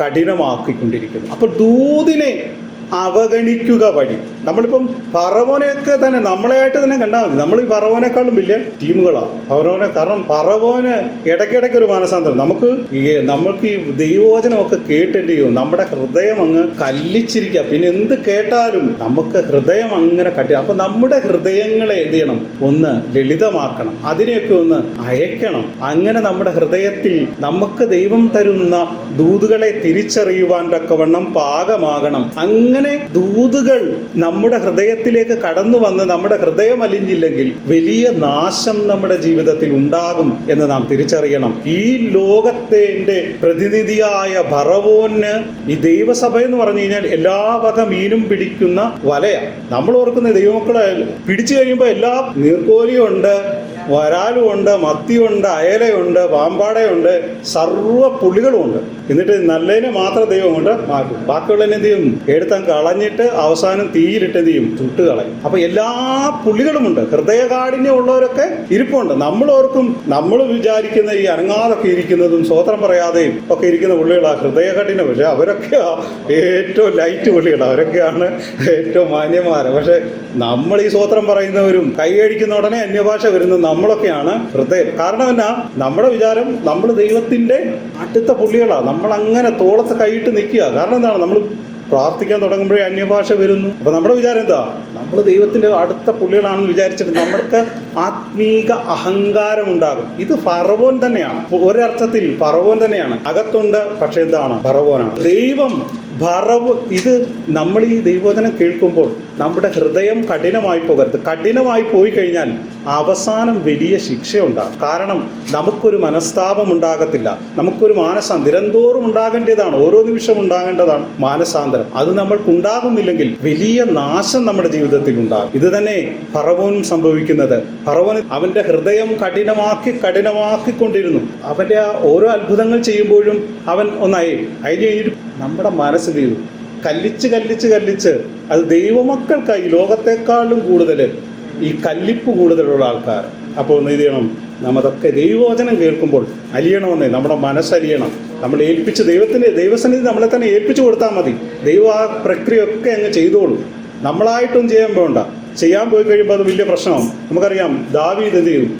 കഠിനമാക്കിക്കൊണ്ടിരിക്കുന്നു. അപ്പോൾ ദൂതിനെ അവഗണിക്കുക വഴി നമ്മളിപ്പം പറവോനെയൊക്കെ തന്നെ നമ്മളെയായിട്ട് തന്നെ കണ്ടാൽ മതി. നമ്മൾ ഈ പറവോനേക്കാളും വലിയ ടീമുകളാണ് പറവോനെ കാരണം പറവോന് ഇടയ്ക്കിടയ്ക്ക് ഒരു മാനസാന്തരം. നമുക്ക് ഈ ഈ ദൈവവചനമൊക്കെ കേട്ടിട്ട് ചെയ്യും? നമ്മുടെ ഹൃദയം അങ്ങ് കല്ലിച്ചിരിക്കുക. പിന്നെ എന്ത് കേട്ടാലും നമുക്ക് ഹൃദയം അങ്ങനെ കട്ടി. അപ്പൊ നമ്മുടെ ഹൃദയങ്ങളെ എന്ത് ചെയ്യണം? ഒന്ന് ലളിതമാക്കണം. അതിനെയൊക്കെ ഒന്ന് അയക്കണം. അങ്ങനെ നമ്മുടെ ഹൃദയത്തിൽ നമുക്ക് ദൈവം തരുന്ന ദൂതുകളെ തിരിച്ചറിയുവാൻ തക്കവണ്ണം പാകമാകണം. അങ്ങനെ ദൂതുകൾ നമ്മുടെ ഹൃദയത്തിലേക്ക് കടന്നു വന്ന് നമ്മുടെ ഹൃദയം അലിഞ്ഞില്ലെങ്കിൽ വലിയ നാശം നമ്മുടെ ജീവിതത്തിൽ ഉണ്ടാകും എന്ന് നാം തിരിച്ചറിയണം. ഈ ലോകത്തിന്റെ പ്രതിനിധിയായ ഭറവോന് ഈ ദൈവസഭ എന്ന് പറഞ്ഞു കഴിഞ്ഞാൽ എല്ലാ വക മീനും പിടിക്കുന്ന വലയാണ് നമ്മൾ ഓർക്കുന്ന ദൈവമക്കളെ പിടിച്ചു കഴിയുമ്പോൾ എല്ലാ നീർക്കോലിയുണ്ട് വരാലുമുണ്ട് മത്തിയുണ്ട് അയലയുണ്ട് പാമ്പാടയുണ്ട് സർവ പുള്ളികളുമുണ്ട്. എന്നിട്ട് നല്ലതിനെ മാത്രം ദൈവം കൊണ്ട് മാറ്റും. ബാക്കിയുള്ളതിനെ എന്ത് ചെയ്യും? എടുത്താൽ കളഞ്ഞിട്ട് അവസാനം തീയിലിട്ട് എന്ത് ചെയ്യും? ചുട്ട് കളയും. അപ്പൊ എല്ലാ പുള്ളികളുമുണ്ട് ഹൃദയകാഠിന്യം ഉള്ളവരൊക്കെ ഇരിപ്പുണ്ട്. നമ്മൾ ഓർക്കും നമ്മൾ വിചാരിക്കുന്ന ഈ അനങ്ങാതൊക്കെ ഇരിക്കുന്നതും സ്വോത്രം പറയാതെയും ഒക്കെ ഇരിക്കുന്ന പുള്ളികളാണ് ഹൃദയകാഠിന്യം. പക്ഷെ അവരൊക്കെ ഏറ്റവും ലൈറ്റ് പുള്ളികളാണ് അവരൊക്കെയാണ് ഏറ്റവും മാന്യന്മാരെ. പക്ഷെ നമ്മൾ ഈ സ്വോത്രം പറയുന്നവരും കൈയടിക്കുന്ന ഉടനെ അന്യഭാഷ വരുന്ന നമ്മളൊക്കെയാണ് ഹൃദയം. കാരണം എന്നാ? നമ്മുടെ വിചാരം നമ്മൾ ദൈവത്തിന്റെ അടുത്ത പുള്ളികളാണ് നമ്മൾ അങ്ങനെ തോളത്ത് കൈയിട്ട് നിൽക്കുക. കാരണം എന്താണ്? നമ്മൾ പ്രാർത്ഥിക്കാൻ തുടങ്ങുമ്പോഴേ അന്യഭാഷ വരുന്നു. അപ്പൊ നമ്മുടെ വിചാരം എന്താ? നമ്മൾ ദൈവത്തിന്റെ അടുത്ത പുള്ളികളാണെന്ന് വിചാരിച്ചിട്ട് നമ്മൾക്ക് ആത്മീക അഹങ്കാരം ഉണ്ടാകും. ഇത് ഫറവോൻ തന്നെയാണ്. ഒരർത്ഥത്തിൽ ഫറവോൻ തന്നെയാണ്. അകത്തുണ്ട് പക്ഷെ എന്താണ്? ഫറവോനാണ്. ദൈവം ഭറവ് ഇത് നമ്മൾ ഈ ദൈവോധനം കേൾക്കുമ്പോൾ നമ്മുടെ ഹൃദയം കഠിനമായി പോകരുത്. കഠിനമായി പോയി കഴിഞ്ഞാൽ അവസാനം വലിയ ശിക്ഷയുണ്ടാകും. കാരണം നമുക്കൊരു മനസ്താപം ഉണ്ടാകത്തില്ല. നമുക്കൊരു മാനസം നിരന്തോറും ഉണ്ടാകേണ്ടതാണ്. ഓരോ നിമിഷം ഉണ്ടാകേണ്ടതാണ് മാനസാന്തരം. അത് നമ്മൾക്ക് ഉണ്ടാകുന്നില്ലെങ്കിൽ വലിയ നാശം നമ്മുടെ ജീവിതത്തിൽ ഉണ്ടാകും. ഇത് തന്നെ ഫറവോനും സംഭവിക്കുന്നത്. ഫറവോൻ അവന്റെ ഹൃദയം കഠിനമാക്കി കഠിനമാക്കിക്കൊണ്ടിരുന്നു. അവന്റെ ആ ഓരോ അത്ഭുതങ്ങൾ ചെയ്യുമ്പോഴും അവൻ ഒന്നായി അതിന് നമ്മുടെ മനസ്സ് ചെയ്തു? കല്ലിച്ച് കല്ലിച്ച് കല്ലിച്ച് അത് ദൈവമക്കൾക്കായി ലോകത്തെക്കാളും കൂടുതൽ ഈ കല്ലിപ്പ് കൂടുതലുള്ള ആൾക്കാർ. അപ്പോൾ ഒന്ന് ചെയ്യണം? നമ്മതൊക്കെ ദൈവവചനം കേൾക്കുമ്പോൾ അലിയണമെന്നേ നമ്മുടെ മനസ്സലിയണം നമ്മൾ ഏൽപ്പിച്ച് ദൈവത്തിന്റെ ദൈവസന്നിധി നമ്മളെ തന്നെ ഏൽപ്പിച്ചു കൊടുത്താൽ മതി. ദൈവം ആ പ്രക്രിയയൊക്കെ അങ്ങ് ചെയ്തോളൂ. നമ്മളായിട്ടൊന്നും ചെയ്യാൻ പോകണ്ട ചെയ്യാൻ പോയി കഴിയുമ്പോൾ അത് വലിയ പ്രശ്നമാണ് നമുക്കറിയാം ദാവീദ് എന്ത് ചെയ്യും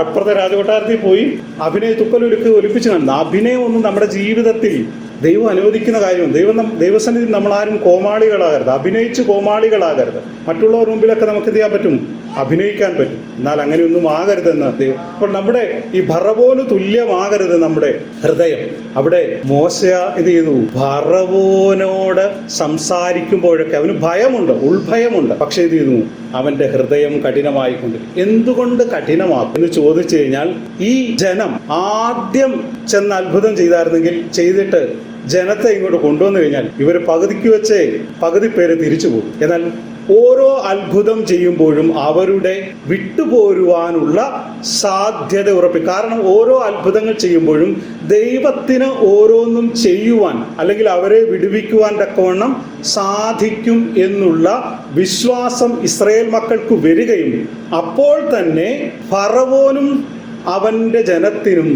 അപ്പുറത്തെ രാജകൊട്ടാരത്തിൽ പോയി അഭിനയ തുക്കലൊലുക്ക് ഒലിപ്പിച്ചു അഭിനയം ഒന്നും നമ്മുടെ ജീവിതത്തിൽ ദൈവം അനുവദിക്കുന്ന കാര്യവും ദൈവം ദൈവസന്നിധി നമ്മളാരും കോമാളികളാകരുത്. അഭിനയിച്ച് കോമാളികളാകരുത്. മറ്റുള്ളവർ മുമ്പിലൊക്കെ നമുക്ക് ചെയ്യാൻ പറ്റും? അഭിനയിക്കാൻ പറ്റും. എന്നാൽ അങ്ങനെയൊന്നും ആകരുതെന്ന് ദൈവം. അപ്പോൾ നമ്മുടെ ഈ ഭറവോന് തുല്യമാകരുത് നമ്മുടെ ഹൃദയം. അവിടെ മോശ ഇത് ചെയ്തു? ഭറവോനോട് സംസാരിക്കുമ്പോഴൊക്കെ അവന് ഭയമുണ്ട് ഉൾഭയമുണ്ട്. പക്ഷെ ഇത് ചെയ്തു? അവന്റെ ഹൃദയം കഠിനമായിക്കൊണ്ട്. എന്തുകൊണ്ട് കഠിനമാക്കും? എന്ന് ചോദിച്ചു കഴിഞ്ഞാൽ ഈ ജനം ആദ്യം ചെന്ന് അത്ഭുതം ചെയ്തായിരുന്നെങ്കിൽ ചെയ്തിട്ട് ജനത്തെ ഇങ്ങോട്ട് കൊണ്ടുവന്നു കഴിഞ്ഞാൽ ഇവർ പകുതിക്ക് വെച്ചേ പകുതി പേര് തിരിച്ചു പോകും. എന്നാൽ ഓരോ അത്ഭുതം ചെയ്യുമ്പോഴും അവരുടെ വിട്ടുപോരുവാനുള്ള സാധ്യത ഉറപ്പിക്കും കാരണം ഓരോ അത്ഭുതങ്ങൾ ചെയ്യുമ്പോഴും ദൈവത്തിന് ഓരോന്നും ചെയ്യുവാൻ അല്ലെങ്കിൽ അവരെ വിടുവിക്കുവാൻ തക്കവണ്ണം സാധിക്കും എന്നുള്ള വിശ്വാസം ഇസ്രയേൽ മക്കൾക്ക് വരികയും അപ്പോൾ തന്നെ ഫറവോനും അവന്റെ ജനത്തിനും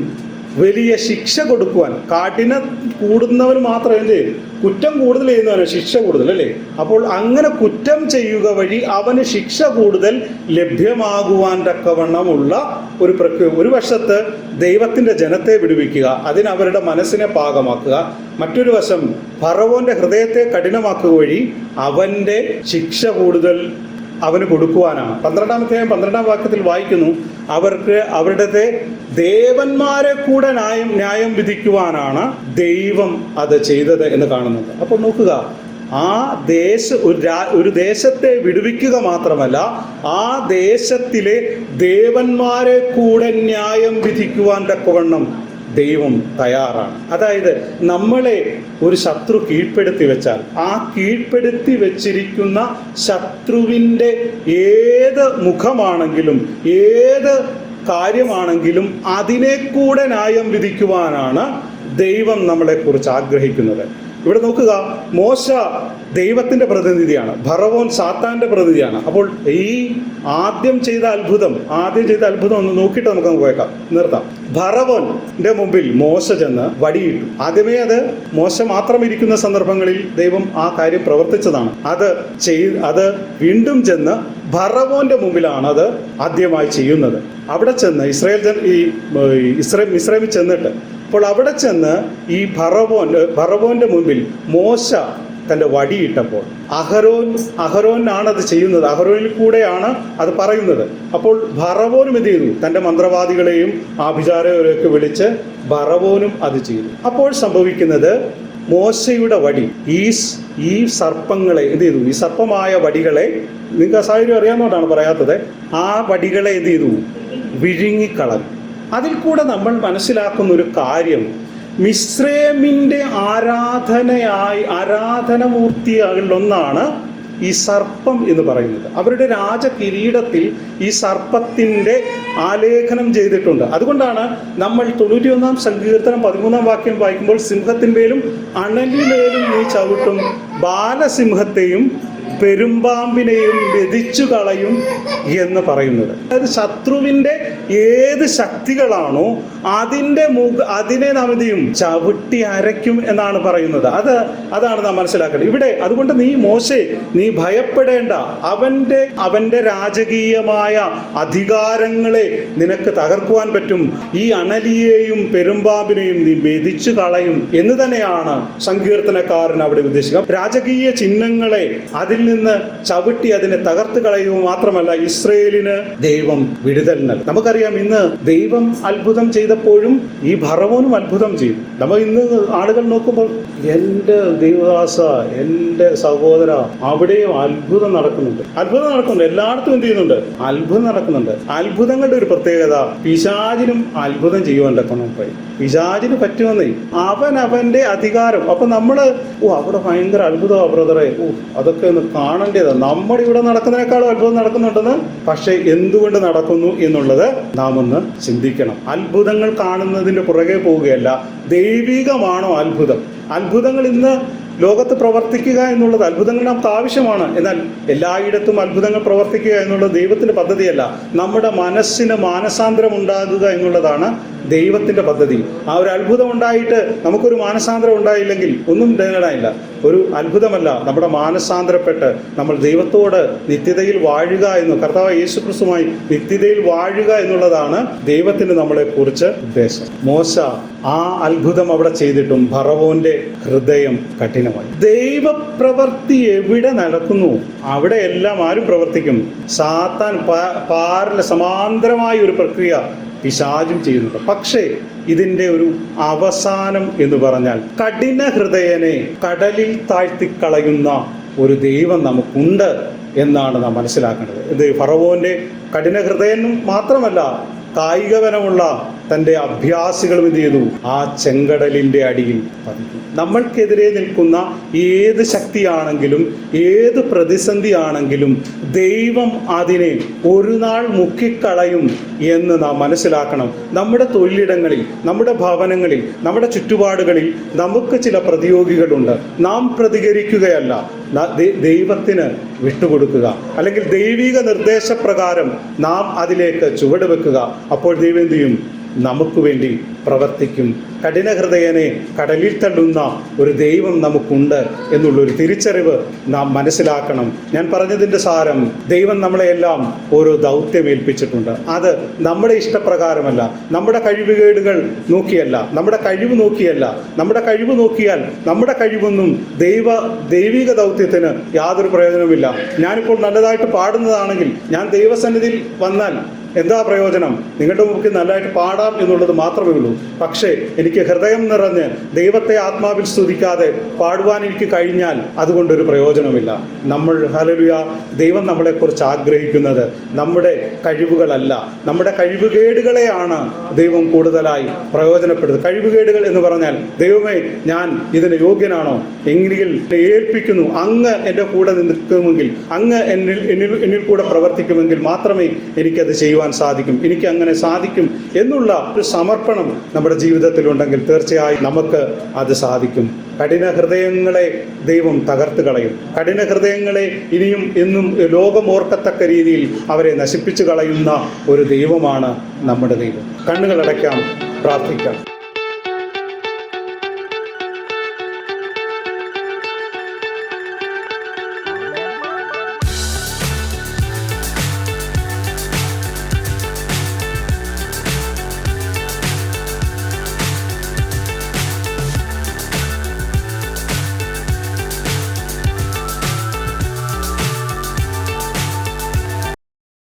വലിയ ശിക്ഷ കൊടുക്കുവാൻ. കാട്ടിനെ കൂടുന്നവന് മാത്രം എന്ത് കുറ്റം കൂടുതൽ ചെയ്യുന്നവന് ശിക്ഷ കൂടുതൽ അല്ലേ? അപ്പോൾ അങ്ങനെ കുറ്റം ചെയ്യുക വഴി അവന് ശിക്ഷ കൂടുതൽ ലഭ്യമാകുവാൻ തക്കവണ്ണമുള്ള ഒരു പ്രക്രിയ ഒരു വശത്ത് ദൈവത്തിന്റെ ജനത്തെ വിടുവിക്കുക അതിനവരുടെ മനസ്സിനെ പാകമാക്കുക മറ്റൊരു വശം ഭറവോന്റെ ഹൃദയത്തെ കഠിനമാക്കുക വഴി അവന്റെ ശിക്ഷ കൂടുതൽ അവന് കൊടുക്കുവാനാണ്. പന്ത്രണ്ടാമത്തെ പന്ത്രണ്ടാം വാക്യത്തിൽ വായിക്കുന്നു അവർക്ക് അവരുടെ ദേവന്മാരെ കൂടെ ന്യായം ന്യായം വിധിക്കുവാനാണ് ദൈവം അത് ചെയ്തത് എന്ന് കാണുന്നത്. അപ്പോൾ നോക്കുക ആ ദേശ ഒരു രാ ഒരു ദേശത്തെ വിടുവിക്കുക മാത്രമല്ല ആ ദേശത്തിലെ ദേവന്മാരെ കൂടെ ന്യായം വിധിക്കുവാൻ തക്കവണ്ണം ദൈവം തയ്യാറാണ്. അതായത് നമ്മളെ ഒരു ശത്രു കീഴ്പ്പെടുത്തി വെച്ചാൽ ആ കീഴ്പ്പെടുത്തി വെച്ചിരിക്കുന്ന ശത്രുവിന്റെ ഏത് മുഖമാണെങ്കിലും ഏത് കാര്യമാണെങ്കിലും അതിനെ കൂടെ ന്യായം വിധിക്കുവാനാണ് ദൈവം നമ്മളെക്കുറിച്ച് ആഗ്രഹിക്കുന്നത്. ഇവിടെ നോക്കുക മോശ ദൈവത്തിന്റെ പ്രതിനിധിയാണ് ഭറവോൻ സാത്താന്റെ പ്രതിനിധിയാണ്. അപ്പോൾ ഈ ആദ്യം ചെയ്ത അത്ഭുതം ആദ്യം ചെയ്ത അത്ഭുതം ഒന്ന് നോക്കിയിട്ട് നമുക്ക് പോയേക്കാം നിർത്താം. ഭറവോന്റെ മുമ്പിൽ മോശ ചെന്ന് വടിയിട്ടു. ആദ്യമേ അത് മോശ മാത്രം ഇരിക്കുന്ന സന്ദർഭങ്ങളിൽ ദൈവം ആ കാര്യം പ്രവർത്തിച്ചതാണ്. അത് ചെയ് അത് വീണ്ടും ചെന്ന് ഭറവോന്റെ മുമ്പിലാണ് അത് ആദ്യമായി ചെയ്യുന്നത്. അവിടെ ചെന്ന് ഇസ്രായേൽ ഈ ഇസ്രേ ഇസ്രേമിൽ ചെന്നിട്ട് അപ്പോൾ അവിടെ ചെന്ന് ഈ ഭറവോൻ ഭറവോന്റെ മുമ്പിൽ മോശ തന്റെ വടിയിട്ടപ്പോൾ. അഹരോൻ അഹരോൻ ആണ് അത് ചെയ്യുന്നത്. അഹരോനിൽ കൂടെയാണ് അത് പറയുന്നത്. അപ്പോൾ ഭറവോനും എന്ത് ചെയ്തു? തന്റെ മന്ത്രവാദികളെയും ആഭിചാരകരെയൊക്കെ വിളിച്ച് ഭറവോനും അത് ചെയ്തു. അപ്പോൾ സംഭവിക്കുന്നത് മോശയുടെ വടി ഈ ഈ സർപ്പങ്ങളെ എന്ത് ചെയ്തു? ഈ സർപ്പമായ വടികളെ നിങ്ങൾക്ക് അസാഹചര്യം അറിയാവുന്നതുകൊണ്ടാണ് പറയാത്തത്. ആ വടികളെ എന്ത് ചെയ്തു? വിഴുങ്ങിക്കളഞ്ഞു. അതിൽ കൂടെ നമ്മൾ മനസ്സിലാക്കുന്ന ഒരു കാര്യം മിശ്രമിന്റെ ആരാധനയായി ആരാധനമൂർത്തികളിലൊന്നാണ് ഈ സർപ്പം എന്ന് പറയുന്നത്. അവരുടെ രാജകിരീടത്തിൽ ഈ സർപ്പത്തിന്റെ ആലേഖനം ചെയ്തിട്ടുണ്ട്. അതുകൊണ്ടാണ് നമ്മൾ തൊണ്ണൂറ്റിയൊന്നാം സങ്കീർത്തനം പതിമൂന്നാം വാക്യം വായിക്കുമ്പോൾ സിംഹത്തിന്മേലും അണലിലേലും നീ ചവിട്ടും ബാലസിംഹത്തെയും പെരുമ്പാമ്പിനെയും മെതിച്ചു കളയും എന്ന് പറയുന്നത്. അതായത് ശത്രുവിന്റെ ഏത് ശക്തികളാണോ അതിന്റെ മുഖ അതിനെ നാം എന്ത് ചെയ്യും? ചവിട്ടി അരയ്ക്കും എന്നാണ് പറയുന്നത്. അത് അതാണ് നാം മനസ്സിലാക്കേണ്ടത്. ഇവിടെ അതുകൊണ്ട് നീ മോശെ നീ ഭയപ്പെടേണ്ട. അവന്റെ അവന്റെ രാജകീയമായ അധികാരങ്ങളെ നിനക്ക് തകർക്കുവാൻ പറ്റും. ഈ അണലിയെയും പെരുമ്പാമ്പിനെയും നീ മെതിച്ചു കളയും എന്ന് തന്നെയാണ് സങ്കീർത്തനക്കാരൻ അവിടെ ഉദ്ദേശിക്കുക രാജകീയ ചിഹ്നങ്ങളെ അതിൽ നിന്ന് ചവിട്ടി അതിനെ തകർത്ത് കളയുക മാത്രമല്ല ഇസ്രയേലിന് ദൈവം വിടുതൽ നമുക്കറിയാം ഇന്ന് ദൈവം അത്ഭുതം ചെയ്തപ്പോഴും ഈ ഭറവോനും അത്ഭുതം ചെയ്യും. നമ്മൾ ഇന്ന് ആളുകൾ നോക്കുമ്പോൾ എന്റെ ദൈവദാസ എന്റെ സഹോദര അവിടെയും അത്ഭുതം നടക്കുന്നുണ്ട്. അത്ഭുതം നടക്കുന്നുണ്ട്. എല്ലായിടത്തും എന്ത് ചെയ്യുന്നുണ്ട്? അത്ഭുതം നടക്കുന്നുണ്ട്. അത്ഭുതങ്ങളുടെ ഒരു പ്രത്യേകത പിശാചിനും അത്ഭുതം ചെയ്യുവാൻ പോയി പിശാചിന് പറ്റുമെന്നേ. അവൻ അവന്റെ അധികാരം. അപ്പൊ നമ്മൾ ഓ അവിടെ ഭയങ്കര അത്ഭുതമാണ് ബ്രദറെ. ഓ അതൊക്കെ ഒന്ന് കാണേണ്ടതാണ് നമ്മുടെ ഇവിടെ നടക്കുന്നതിനേക്കാളും അത്ഭുതം നടക്കുന്നുണ്ടെന്ന്. പക്ഷെ എന്തുകൊണ്ട് നടക്കുന്നു എന്നുള്ളത് നാം ഒന്ന് ചിന്തിക്കണം. അത്ഭുതങ്ങൾ കാണുന്നതിന്റെ പുറകെ പോവുകയല്ല. ദൈവികമാണോ അത്ഭുതം? അത്ഭുതങ്ങൾ ഇന്ന് ലോകത്ത് പ്രവർത്തിക്കുക എന്നുള്ളത് അത്ഭുതങ്ങൾ നമുക്ക് ആവശ്യമാണ്. എന്നാൽ എല്ലായിടത്തും അത്ഭുതങ്ങൾ പ്രവർത്തിക്കുക എന്നുള്ളത് ദൈവത്തിന്റെ പദ്ധതിയല്ല. നമ്മുടെ മനസ്സിന് മാനസാന്തരം ഉണ്ടാകുക എന്നുള്ളതാണ് ദൈവത്തിന്റെ പദ്ധതി. ആ ഒരു അത്ഭുതം ഉണ്ടായിട്ട് നമുക്കൊരു മാനസാന്തരം ഉണ്ടായില്ലെങ്കിൽ ഒന്നും നേടാനില്ല ഒരു അത്ഭുതമല്ല. നമ്മുടെ മാനസാന്തരപ്പെട്ട് നമ്മൾ ദൈവത്തോട് നിത്യതയിൽ വാഴുക എന്ന് കർത്താവ് യേശുക്രിസ്തുമായി നിത്യതയിൽ വാഴുക എന്നുള്ളതാണ് ദൈവത്തിന് നമ്മളെ കുറിച്ച് ഉദ്ദേശം. മോശ ആ അത്ഭുതം അവിടെ ചെയ്തിട്ടും ഭറവോന്റെ ഹൃദയം കഠിനമായി. ദൈവപ്രവർത്തി എവിടെ നടക്കുന്നു? അവിടെ എല്ലാം ആരും പ്രവർത്തിക്കും. സാത്താൻ പാറിന് സമാന്തരമായ ഒരു പ്രക്രിയ പിശാചും ചെയ്യുന്നുണ്ട്. പക്ഷേ ഇതിന്റെ ഒരു അവസാനം എന്ന് പറഞ്ഞാൽ കഠിന ഹൃദയനെ കടലിൽ താഴ്ത്തിക്കളയുന്ന ഒരു ദൈവം നമുക്കുണ്ട് എന്നാണ് നാം മനസ്സിലാക്കേണ്ടത്. ഇത് ഫറവോന്റെ കഠിന ഹൃദയനും മാത്രമല്ല കായികവനമുള്ള തന്റെ അഭ്യാസികളും എന്ത് ചെയ്തു? ആ ചെങ്കടലിന്റെ അടിയിൽ പതിക്കും നമ്മൾക്കെതിരെ നിൽക്കുന്ന ഏത് ശക്തിയാണെങ്കിലും ഏത് പ്രതിസന്ധി ആണെങ്കിലും ദൈവം അതിനെ ഒരു നാൾ മുക്കിക്കളയും എന്ന് നാം മനസ്സിലാക്കണം. നമ്മുടെ തൊഴിലിടങ്ങളിൽ നമ്മുടെ ഭവനങ്ങളിൽ നമ്മുടെ ചുറ്റുപാടുകളിൽ നമുക്ക് ചില പ്രതിയോഗികളുണ്ട്. നാം പ്രതികരിക്കുകയല്ല. ദൈവത്തിന് വിട്ടുകൊടുക്കുക. അല്ലെങ്കിൽ ദൈവിക നിർദ്ദേശപ്രകാരം നാം അതിലേക്ക് ചുവട് വെക്കുക അപ്പോൾ ദൈവം എന്ത് ചെയ്യും? നമുക്ക് വേണ്ടി പ്രവർത്തിക്കും. കഠിന ഹൃദയനെ കടലിൽ തള്ളുന്ന ഒരു ദൈവം നമുക്കുണ്ട് എന്നുള്ളൊരു തിരിച്ചറിവ് നാം മനസ്സിലാക്കണം. ഞാൻ പറഞ്ഞതിന്റെ സാരം ദൈവം നമ്മളെയെല്ലാം ഓരോ ദൗത്യം ഏൽപ്പിച്ചിട്ടുണ്ട് അത് നമ്മുടെ ഇഷ്ടപ്രകാരമല്ല. നമ്മുടെ കഴിവുകേടുകൾ നോക്കിയല്ല. നമ്മുടെ കഴിവ് നോക്കിയല്ല. നമ്മുടെ കഴിവ് നോക്കിയാൽ നമ്മുടെ കഴിവൊന്നും ദൈവ ദൈവിക ദൗത്യത്തിന് യാതൊരു പ്രയോജനവുമില്ല. ഞാനിപ്പോൾ നല്ലതായിട്ട് പാടുന്നതാണെങ്കിൽ ഞാൻ ദൈവസന്നിധിയിൽ വന്നാൽ എന്താ പ്രയോജനം? നിങ്ങളുടെ മുമ്പിൽ നല്ലതായിട്ട് പാടാം എന്നുള്ളത് മാത്രമേ ഉള്ളൂ. പക്ഷേ എനിക്ക് ഹൃദയം നിറഞ്ഞ് ദൈവത്തെ ആത്മാവിൽ സ്തുതിക്കാതെ പാടുവാൻ എനിക്ക് കഴിഞ്ഞാൽ അതുകൊണ്ടൊരു പ്രയോജനമില്ല നമ്മൾ ഹലലുയ ദൈവം നമ്മളെക്കുറിച്ച് ആഗ്രഹിക്കുന്നത് നമ്മുടെ കഴിവുകളല്ല. നമ്മുടെ കഴിവുകേടുകളെയാണ് ദൈവം കൂടുതലായി പ്രയോജനപ്പെടുന്നത് കഴിവുകേടുകൾ എന്ന് പറഞ്ഞാൽ ദൈവമേ ഞാൻ ഇതിന് യോഗ്യനാണോ? എങ്കിൽ ഏൽപ്പിക്കുന്നു. അങ്ങ് എന്റെ കൂടെ നിൽക്കുമെങ്കിൽ അങ്ങ് എന്നിൽ എന്നിൽ കൂടെ പ്രവർത്തിക്കുമെങ്കിൽ മാത്രമേ എനിക്കത് ചെയ്യുവാൻ സാധിക്കും. എനിക്ക് അങ്ങനെ സാധിക്കും എന്നുള്ള ഒരു സമർപ്പണം നമ്മുടെ ജീവിതത്തിലുണ്ടെങ്കിൽ തീർച്ചയായും നമുക്ക് അത് സാധിക്കും. കഠിന ഹൃദയങ്ങളെ ദൈവം തകർത്ത് കളയും. കഠിന ഹൃദയങ്ങളെ ഇനിയും എന്നും ലോകം ഓർക്കത്തക്ക രീതിയിൽ അവരെ നശിപ്പിച്ചു കളയുന്ന ഒരു ദൈവമാണ് നമ്മുടെ ദൈവം. കണ്ണുകളടയ്ക്കാം പ്രാർത്ഥിക്കാം.